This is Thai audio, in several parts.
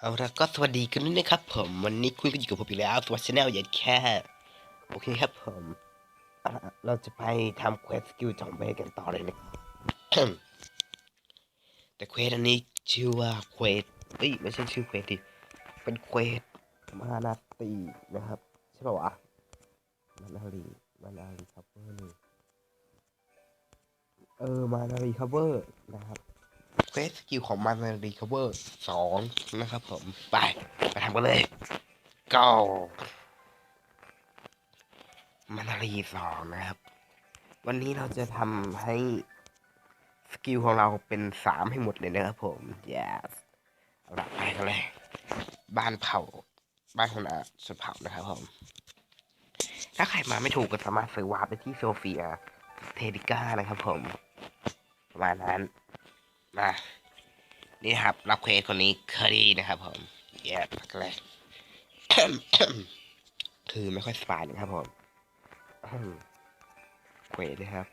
เอาละก็สวัสดีกันด้วยนะครับ ผมวันนี้คุณก็อยู่กับผมอีกแล้วตัวชแนลอย่าแค่โอเคครับผมเราจะไปทำเควสสกิลจอมเบกันต่อเลยนะแต่เควสอันนี้ชื่อว่าเควสเอ้ยไม่ใช่ชื่อเควสดิเป็นเควสมานาตีนะครับ ใช่ป่าวะมานาลีมานาลีคัฟเวอร์นี่เออมานาลีคัฟเวอร์นะครับ ควสสกิลของมันรีคาเวอร์สองนะครับผม ไปไปทำกันเลย go มันรีสองนะครับ วันนี้เราจะทำให้สกิลของเราเป็นสามให้หมดเลยนะครับผม yes เอาลไปกันเลย บ้านเผา บ้านคนอาสุดเผานะครับผม ถ้าใครมาไม่ถูกก็สามารถซื้อวาร์ปไปที่โซเฟียเทดิก้านะครับผม ประมาณนั้น มานี่ครับรับเควสคนนี้คอรี่นะครับผมแย่พักแรกคือไม่ค่อยสบายนะครับผมเควสนะครับ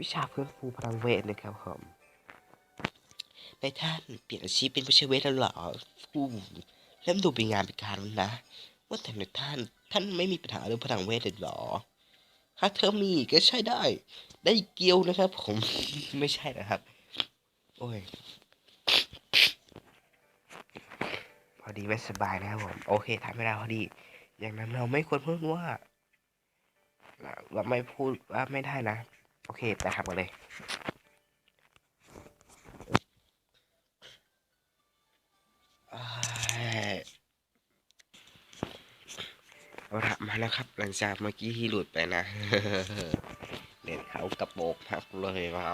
วิชาเพื่อฟูพลังเวทนะครับผมในท่านเปลี่ยนอาชีพเป็นผู้ช่วยเวทแล้วเหรอฟูเริ่มดูเป็นงานเป็นการแล้วนะว่าแต่ในท่านท่านไม่มีปัญหาเรื่องพลังเวทเลยหรอถ้าเธอมีก็ใช่ได้ ได้เกียวนะครับ ผมไม่ใช่นะครับ โอ้ย พอดีไม่สบายนะครับผม โอเคทำไม่ได้พอดี อย่างนั้นเราไม่ควรพูดว่าเราไม่พูดว่าไม่ได้นะ โอเคไปทำกันเลยเอ้ยเอาละมาแล้วครับ หลังจากเมื่อกี้ที่หลุดไปนะเน็ตเขากระโปรงพักเลยว่า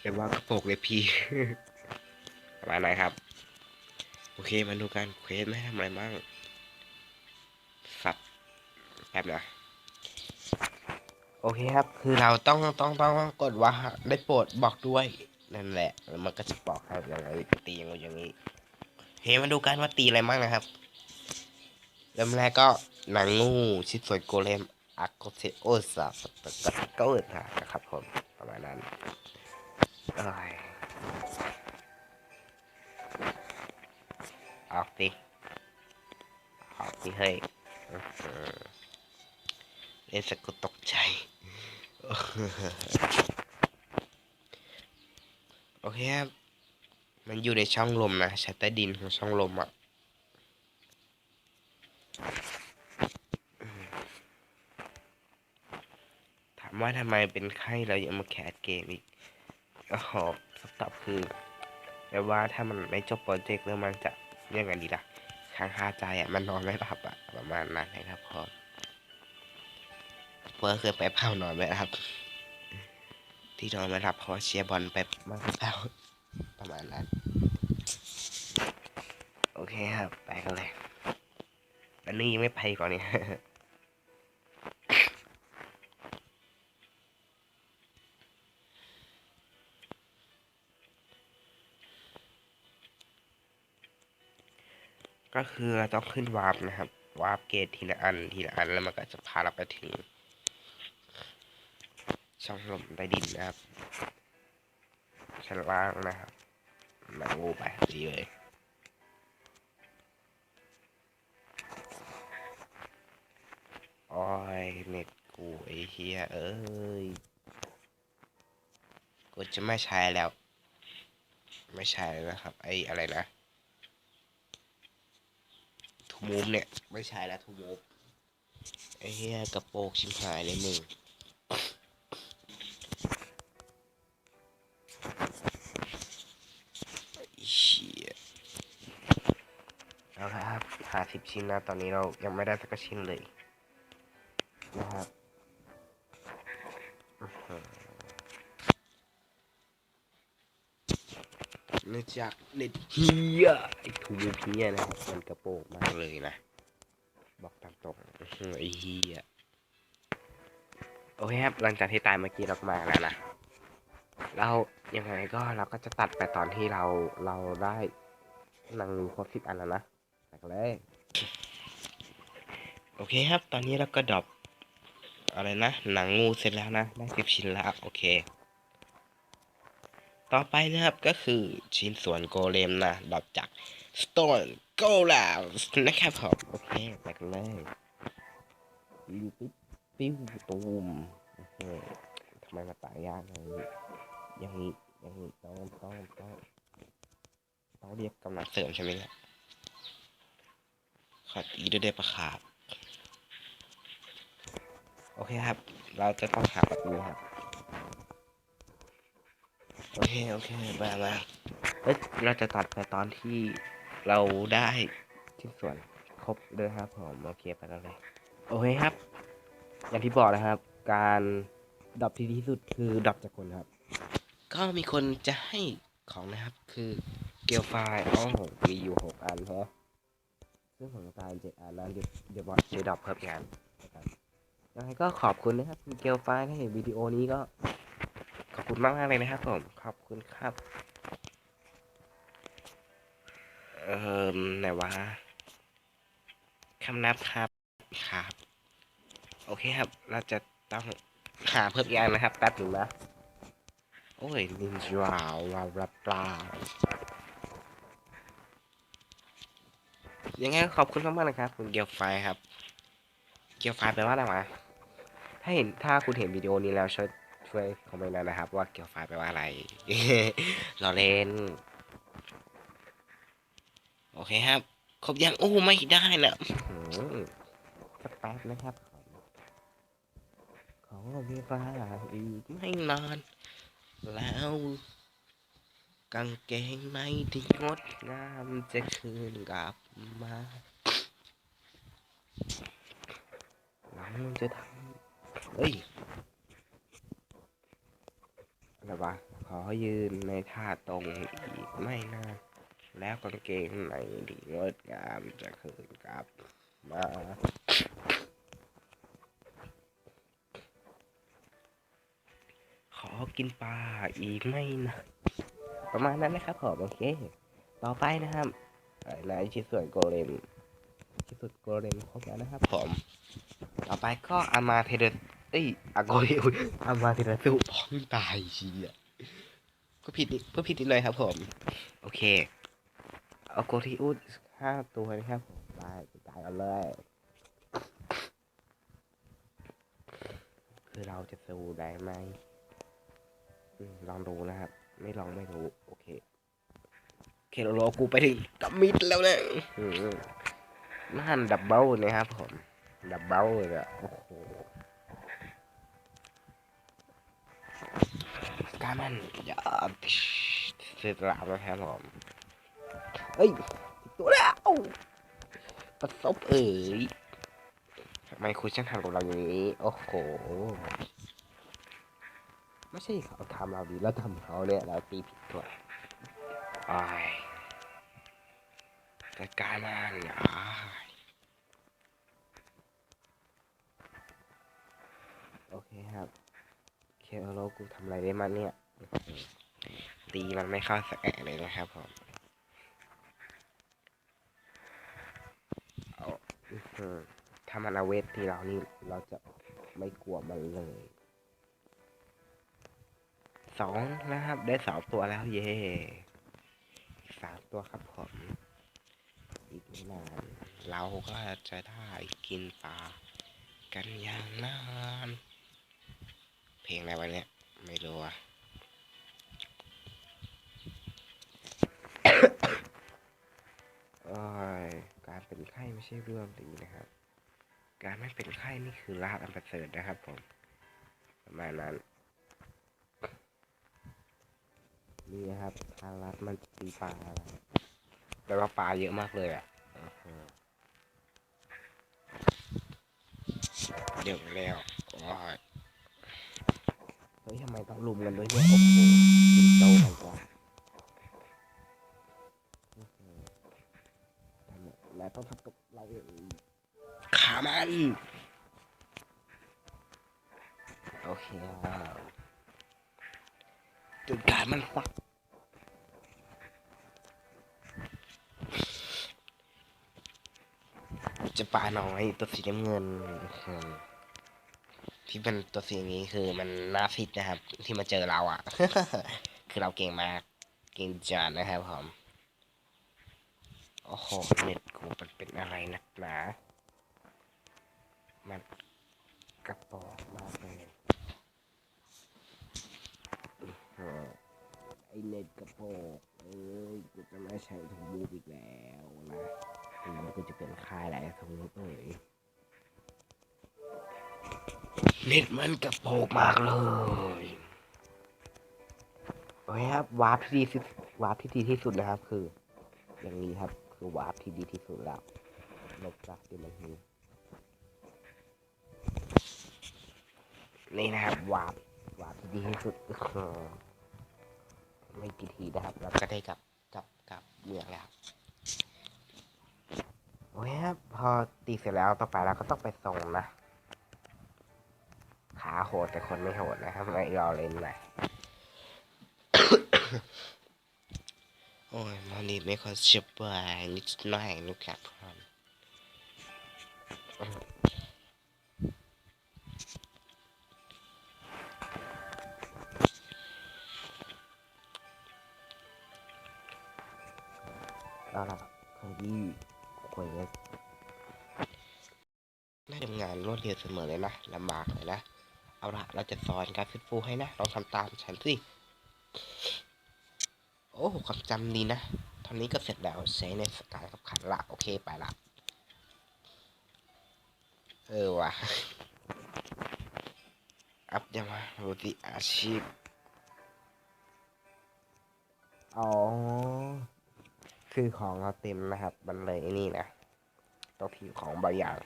เรียกว่ากระโปรงเลยพี่ประมาณไหนครับ โอเคมาดูกันเควสไม่ทำอะไรบ้างสัตว์แป๊บนะโอเคครับ คือเราต้องต้องต้องต้องกดว่าได้โปรดบอกด้วยนั่นแหละมันก็จะบอกให้ยังไงตีอย่างงี้อย่างนี้เฮ้มาดูกันว่าตีอะไรบ้างนะครับเริ่มแรกก็หนังงูชิดสวยโกเลมอาโกเซโอซาสตกะก็เอิดนะครับผมประมาณนั้น เอ้ยออกดิออกดิเฮ้ยอื้อหือเล่นสกุลตกใจ โอเคครับ มันอยู่ในช่องลมนะชั้นใต้ดินของช่องลมอะถามว่าทำไมเป็นไข้เรายังมาแคสเกมอีก ขอสตอบคือแปลว่าถ้ามันไม่จบโปรเจกต์แล้วมันจะยังไงดีล่ะค้างคาใจอะมันนอนไม่หลับอะประมาณนั้นนะครับพอเพื่อเคยไปเผานอนไม่หลับ ที่นอนไม่หลับเพราะเชียร์บอลไปมากแล้วประมาณนั้น โอเคครับ ไปกันเลยอันนี้ยังไม่ไปก่อนเนี่ ก็คือเราต้องขึ้นวาร์ปนะครับ วาร์ปเกตทีละอันทีละอันแล้วมันก็จะพาเราไปถึง ช่องลมใต้ดินนะครับชั้นล่างนะครับหนังงูไปดีเลยโอ้ยเน็ตกูไอ้เฮียเอ้ยกูจะไม่ใช้แล้ว ไม่ใช้แล้วนะครับ ไอ้อะไรนะ มูฟเนี่ย ไม่ใช่แล้วทูมูฟไอ้เหี้ยกระโปงชิมหายเลยมึงไอ้เชี่ยเอาละครับหาสิบชิ้นนะ ตอนนี้เรายังไม่ได้สักชิ้นเลย จากเน็ตเฮียไอ้ทูมูฟเฮียนะมันกระโปรงมากเลยนะบอกตามตรงไอ้เฮียโอเคครับหลังจากที่ตายเมื่อกี้เรามาแล้วนะเรายังไงก็เราก็จะตัดไปตอนที่เราเราได้หนังงูครบสิบอันแล้วนะตัดเลยโอเคครับ ตอนนี้เราก็ดรอปอะไรนะ หนังงูเสร็จแล้วนะ ได้สิบชิ้นแล้ว โอเค ต่อไปนะครับก็คือชิ้นส่วนโกเลมนะดอกจาก Stone Go l a b s นะครับผมโอเคไปกันเลยปิ้วปิ๊บปิ้วตูมโอเคทำไมมาตายยากเลยอย่างนี้อย่างนี้ต้องต้องต้องต้องเรียกกำลังเสริมใช่ไหมเนี่ยขอตีด้วยได้ประคาบโอเคครับ เราจะต้องหาแบบนี้ครับ โอเค โอเค มามาเอ้ยเราจะตัดไปตอนที่เราได้ชิ้นส่วนครบเลยครับผมโอเคไปแล้วเลย โอเคครับ อย่างที่บอกนะครับ การดับที่ดีที่สุดคือดับจากคนครับ ก็มีคนจะให้ของนะครับ คือเกลไฟล์อ๋อมีอยู่หกอันฮะซึ่งผมต้องการเจ็ดอันนั้นเดี๋ยวเดี๋ยวบอสจะดับเพิ่มงานนะครับยังไงก็ขอบคุณนะครับคุณเกลไฟล์ที่เห็นวิดีโอนี้ก็ข อบคุณมากมากเลยนะครับผม ขอบคุณครับ เอ่อไหนวะคำนับครับครับ โอเคครับ เราจะต้องหาเพิ่มอีกอย่างนะครับ แป๊บหนึ่งนะ โอ้ยนินจาวาราปลายังไงก็ขอบคุณมากๆนะครับ คุณเกียวไฟครับ เกียวไฟแปลว่าอะไรวะถ้าเห็นถ้าคุณเห็นวิดีโอนี้แล้วช่วย ช่วยคอมเมนต์หน่อยนะครับ ว่าเกี่ยวไฟล์แปลว่าอะไรรอเล่น โอเคครับ ครบยังโอ้ไม่ได้นะอื้อหือสักแป๊บนะครับ ขอเวลาอีกไม่นาน แล้วกางเกงในที่งดงามจะคืนกลับมาเราจะทำเฮ้ย อะไรวะขอยืนในท่าตรงอีกไม่นาแล้วกางเกงในที่งดงามจะคืนกลับมาขอกินปลาอีกไม่นาประมาณนั้นนะครับผมโอเค ต่อไปนะครับเอ่อในชิ้นส่วนโกเลมชิ้นส่วนโกเลมครบแล้วนะครับผม ต่อไปก็อามาเทเด เอ้ยอาโกริอุยอามาเทเดสุพร้อมตายเชียก็ผิดนิดก็ผิดนิดหน่อยครับผม โอเคเอาโกริอุสห้าตัวนะครับผมไปไปตายกันเลยคือเราจะสู้ได้ไหมอืมลองดูนะครับ ไม่ลองไม่รู้โอเคโอเคเรารอกูไปถึงกับมิดแล้วนะอืมนั่นดับเบิลนะครับผม ดับเบิลเลยอะโอ้โห กามันอย่าเสร็จแล้วนะครับผมเฮ้ยตัวแล้วประสบเอ๋ยทำไมคุณช่างทำกับเราอย่างนี้ โอ้โห ไม่ใช่เขาทำเราดีแล้วทำเขาเนี่ยเราตีผิดตัวไอ้จัดการมันอ้ายโอเคครับ เคโลกูทำอะไรได้มันเนี่ย ตีมันไม่เข้าสักแอะเลยนะครับผมเอาถ้ามันเอาเวทที่เรานี่เราจะไม่กลัวมันเลยสองนะครับ ได้สองตัวแล้วเย่สามตัวครับผมอีกไม่นานเราก็จะได้กินปลากันอย่างนาน เพลงอะไรวะเนี่ย ไม่รู้อะ โอ้ย การเป็นไข้ไม่ใช่เรื่องดีนะครับ การไม่เป็นไข้นี่คือลาบอันประเสริฐนะครับผมประมาณนั้นนี่นะครับทางรัฐมันตีปลาอะไรแต่ว่าปลาเยอะมากเลยอะอื้อหือเดี๋ยวแล้วโอ้ยเฮ้ยทำไมต้องลุมกันด้วยเนี่ยโอ้โหกินโตกันกว่าอื้อ ต้องทำกับเราอย่างนี้ขามันโอเคครับจุดการมันสักจะปลาน้อยตัวสีน้ำเงินที่เป็นตัวสีนี้คือมันน้าฟิตนะครับ ที่มาเจอเราอะ่ะ คือเราเก่งมาก เก่งจัดนะครับผม โอ้โหเน็ตกูมันเป็นอะไรนักหนา มันกระปอกมากเลยอื้อไอเน็ตกระโปรงเอ้ยกูจะไม่ใช้ถุงมืออีกแล้วนะแล้วมันก็จะเป็นค่ายอะไรถุงมือเอ้ยเน็ตมันกระโปรงมากเลยโอเคครับวาร์ปที่ดีที่วาร์ปที่ดีที่สุดนะครับ คือ อย่างนี้ครับ คือวาร์ปที่ดีที่สุดแล้วนอกจากที่มันมีนี่นะครับวาร์ปวาร์ปที่ดีที่สุดไม่กี่ทีนะครับแล้วก็ได้กลับกลับกลับเมืองแล้วโอเคครับพอตีเสร็จแล้วต่อไปเราก็ต้องไปส่งนะขาโหดแต่คนไม่โหดนะครับไม่รอเล่นหม่ โอ้ยมันนี่ไม่ค่อยสบายนิดหน่อยนะครับผมเอาล่ะคนที่คุยกันน่าทำงานรวดเร็วเสมอเลยนะลำบากเลยนะ เอาละเราจะสอนการฟื้นฟูให้นะลองทำตามฉันสิโอ้ความจำดีนะ ตอนนี้ก็เสร็จแล้วใช้ในสกายกับขันละ โอเคไปละ เออว่ะ อัพจะมาดูที่อาชีพ อ๋อ คือของเราเต็มนะครับ มันเลยนี่นะต้องถือของบางอย่าง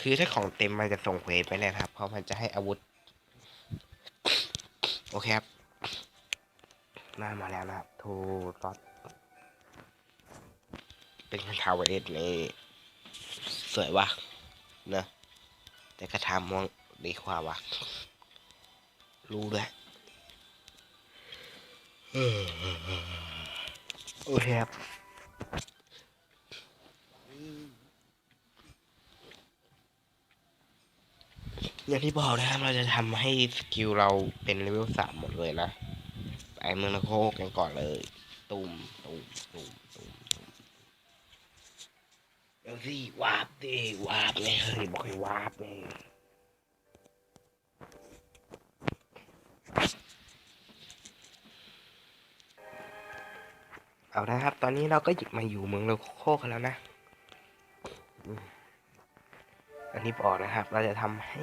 คือถ้าของเต็มมันจะส่งเควสไปเลยนะครับ เพราะมันจะให้อาวุธ โอเคครับ มามาแล้วนะครับทูรอดเป็นคาถาวเดชในสวยว่ะนะแต่คาถามองดีกว่าวะรู้ด้วยโอเคครับอย่างที่บอกนะครับเราจะทำให้สกิลเราเป็นเลเวลสามหมดเลยนะ ไอ้เมืองนครกันก่อนเลย ตุ่มตุ่มตุ่มตุ่มตุ่มเดี๋ยวสิวาบดิวาบเลยเฮ้ยบอกให้วาบเลยเอาละครับ ตอนนี้เราก็หยิบมาอยู่เมืองโลโคกันแล้วนะ อันนี้บอกนะครับ เราจะทำให้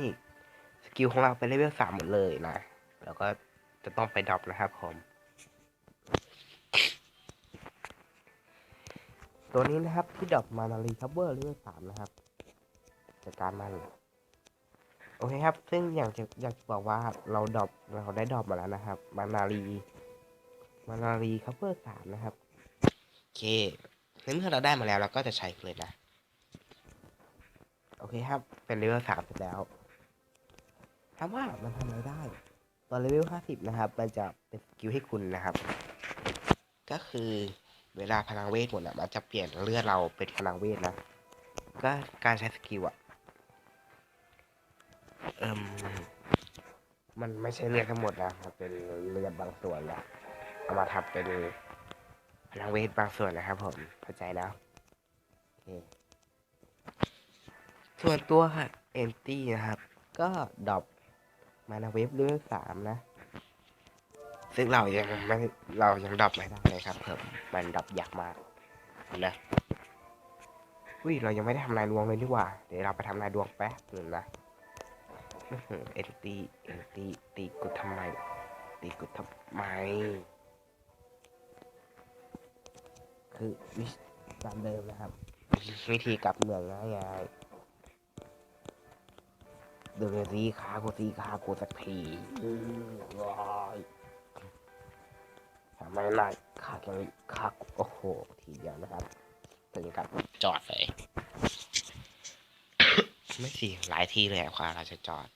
สกิลของเราเป็นเลเวลสามหมดเลยนะ แล้วก็ จะต้องไปดรอปนะครับผม ตัวนี้นะครับที่ดรอปมานารีคัฟเวอร์เลเวลสามนะครับจัดการมันโอเคครับ ซึ่งอยากจะอยากจะบอกว่าเราดรอปเราได้ดรอปมาแล้วนะครับ มานารีมานารีคัฟเวอร์สามนะครับ โอเคในเมื่อเราได้มาแล้วเราก็จะใช้เลยนะ โอเคครับ เป็นเลเวลสามเสร็จแล้วถามว่ามันทำอะไรได้ ตอนเลเวลห้าสิบนะครับมันจะเป็นสกิลให้คุณนะครับ ก็คือเวลาพลังเวทหมดอะมันจะเปลี่ยนเลือดเราเป็นพลังเวทนะ ก็การใช้สกิลอะเอิมมันไม่ใช่เลือดทั้งหมดนะมันเป็นเลือดบางส่วนแหละเอามาทำเป็นพลังเวทบางส่วนนะครับผมเข้าใจนะโอเคส่วนตัวค่ะเอนตี้นะครับ ก็ดรอป มานาเวฟเลเวลสามนะ ซึ่งเรายังไม่เรายังดรอปไม่ได้เลยครับเพิ่มมันดรอปยากมากนะอุ้ยเรายังไม่ได้ทำนายดวงเลยดีกว่า เดี๋ยวเราไปทำนายดวงแป๊บหนึ่งนะเอ็นตีเอ็นตีตีกูทำไม ตีกูทำไม คือวิชตามเดิมนะครับ วิธีกลับเมืองง่ายๆ เดินซีขากูซีขากูสักทีอื้อว้ายทำไมล่ะขาแกขากูโอ้โห ทีเดียวนะครับถึงกับจอดเลย ไม่สิหลายทีเลยอะกว่าเราจะจอด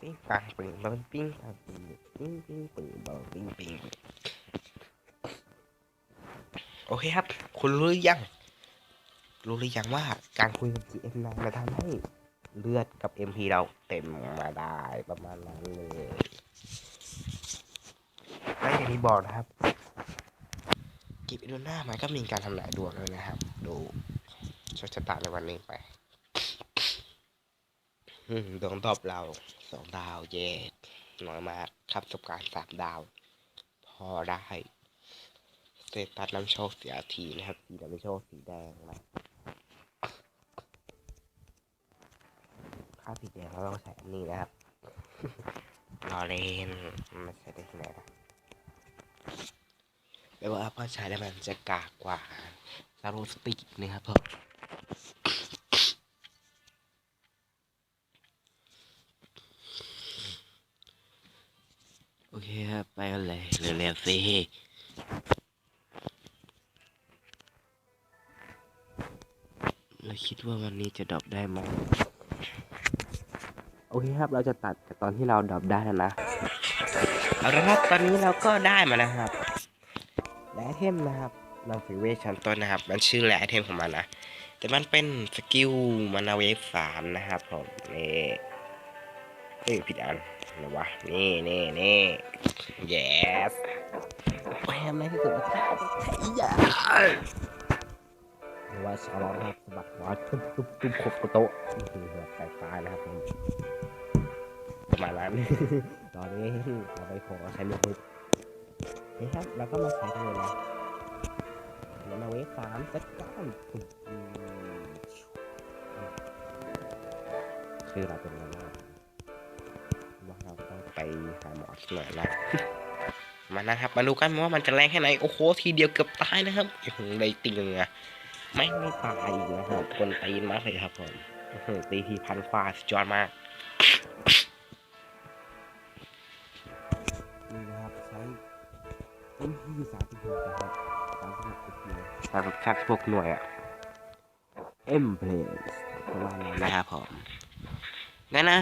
ปิ้งปังปึ่งบอลปิ้งปังปึ่งปิ้งปิ้งปึ่งบอลปิ้งปิ้งโอเคครับ คุณรู้หรือยัง รู้หรือยังว่าการคุยกับ GM นะมันทำให้เลือดกับ MP เราเต็มมาได้ประมาณนั้นเลยและอย่างที่บอกนะครับกิบอิโดน่ามันก็มีการทำนายดวงด้วยนะครับ ดูโชคชะตาในวันนี้ไปดวงตอบเราสองดาวเย่น้อยมากครับประสบการณ์สามดาว พอได้สเตตัสน้ำโชคเสียทีนะครับสีน้ำโชคสีแดงนะ ค่าสีแดงเราต้องใส่อันนี้นะครับรอเลนไม่ใช่ได้ที่ไหนนะแปลว่าพอใช้แล้วมันจะกากกว่าซาโรสติกนะครับผมโอเคครับ ไปกันเลยเร็วๆสิเราคิดว่าวันนี้จะดรอปได้ไหม โอเคครับ เราจะตัดจากตอนที่เราดรอปได้แล้วนะ เอาละครับ ตอนนี้เราก็ได้มานะครับ แลไอเทมนะครับเราฟิเวชชันต้นนะครับ มันชื่อแลไอเทมของมันนะ แต่มันเป็นสกิลมานาเวฟสามนะครับผมนี่เอ้ยผิดอันนะวะ นี่นี่นี่ yes แหมในที่สุดก็ได้ใช้ยาหรือว่าชาลอนครับสะบัดหัวตุ๊บตุ๊บตุ๊บขบกระโต๊ะนี่คือหัวแตกตายนะครับผม ประมาณนั้น ตอนนี้เราไปขอใช้มือปุ๊บนี่ครับเราก็มาใช้กันเลยนะมานาเวฟสามเซ็ตก้อนอืมชื่อเราเป็นอะไรนะว่าเราต้องไปหาหมอสักหน่อยละมานะครับ มาดูกันว่ามันจะแรงแค่ไหน โอ้โห ทีเดียวเกือบตายนะครับเลยติงอะไม่ไม่ตายอีกนะครับ คนตีนมากเลยครับผมตีทีพันควาสุดยอดมาก หน่วยสามสิบชักพวกหน่วยอะเอ็มเพลสประมาณนั้นนะครับผมงั้นนะ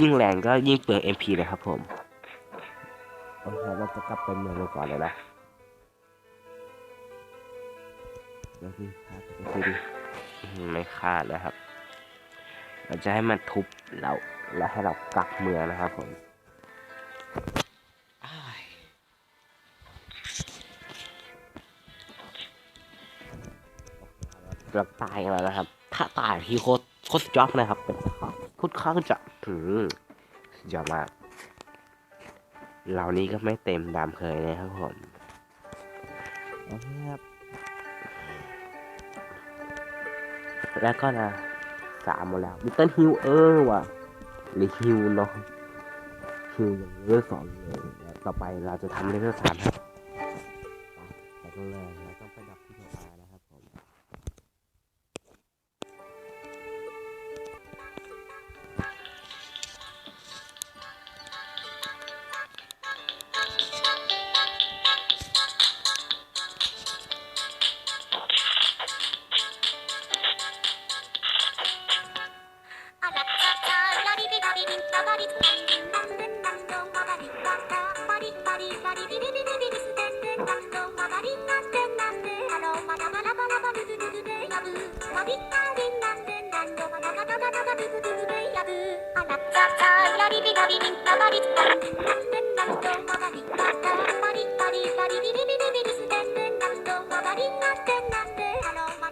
ยิ่งแรงก็ยิ่งเปลือง MP เลยครับผมโอเคเราจะกลับไปเมืองเราก่อนเลยนะเดี๋ยวสิครับเดี๋ยวสิดิอื้อหือไม่ฆ่าดนะครับ เราจะให้มันทุบเราแล้วให้เรากักเมืองนะครับผม เราตายกันแล้วนะครับ ถ้าตายที่โคตรโคตรสุดยอดนะครับ เป็นครับพูดข้างจะถึงสุดยอดมากเหล่านี้ก็ไม่เต็มดำเคยนะครับผมโอเคครับแล้วก็นะสามหมดแล้วลิตเติ้ลฮิวเออว่ะหรือฮิวเนาะฮิวอย่างเลเวลสองเลยต่อไปเราจะทำเลเวลสามครั ぶバ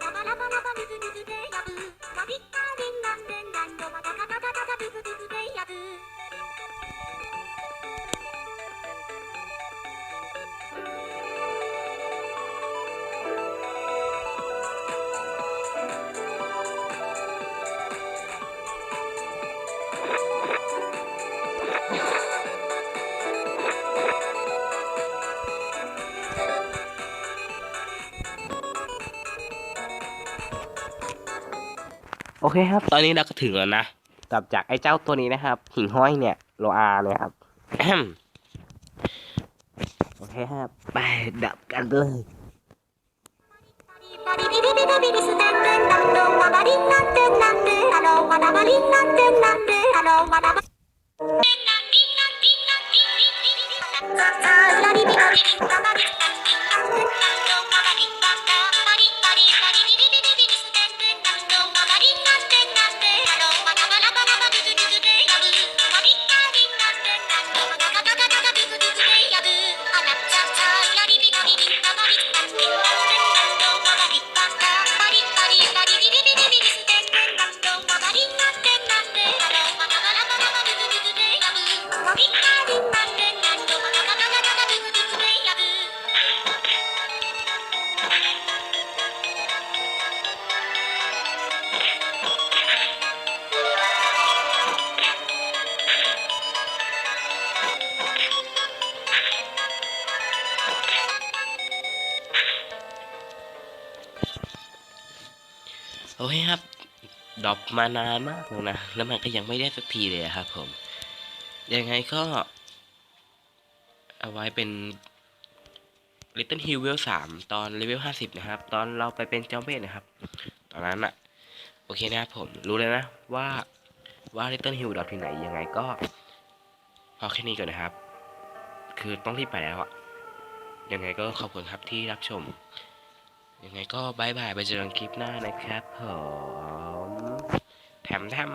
โอเคครับ ตอนนี้เราก็ถึงแล้วนะกลับจากไอ้เจ้าตัวนี้นะครับ หิ่งห้อยเนี่ย โลอาเนี่ยครับ โอเคครับ ไปดับกันเลย バリビビビビビビステンデンなんどんババリなんてなんであのバタバリなんてなんであの Thank you. โอเคครับดรอปมานานมากแล้วนะ แล้วมันก็ยังไม่ได้สักทีเลยครับผม ยังไงก็ เอาไว้เป็น Little Hill Level 3ตอน Level 50นะครับ ตอนเราไปเป็นจอมเวทนะครับ ตอนนั้นอะโอเคนะครับผม รู้เลยนะว่าว่า Little Hill ดรอปที่ไหนยังไงก็ พอแค่นี้ก่อนนะครับ คือต้องรีบไปแล้วอะยังไงก็ขอบคุณครับที่รับชม ยังไงก็บายบายไปเจอกันคลิปหน้านะครับผมแถมแถม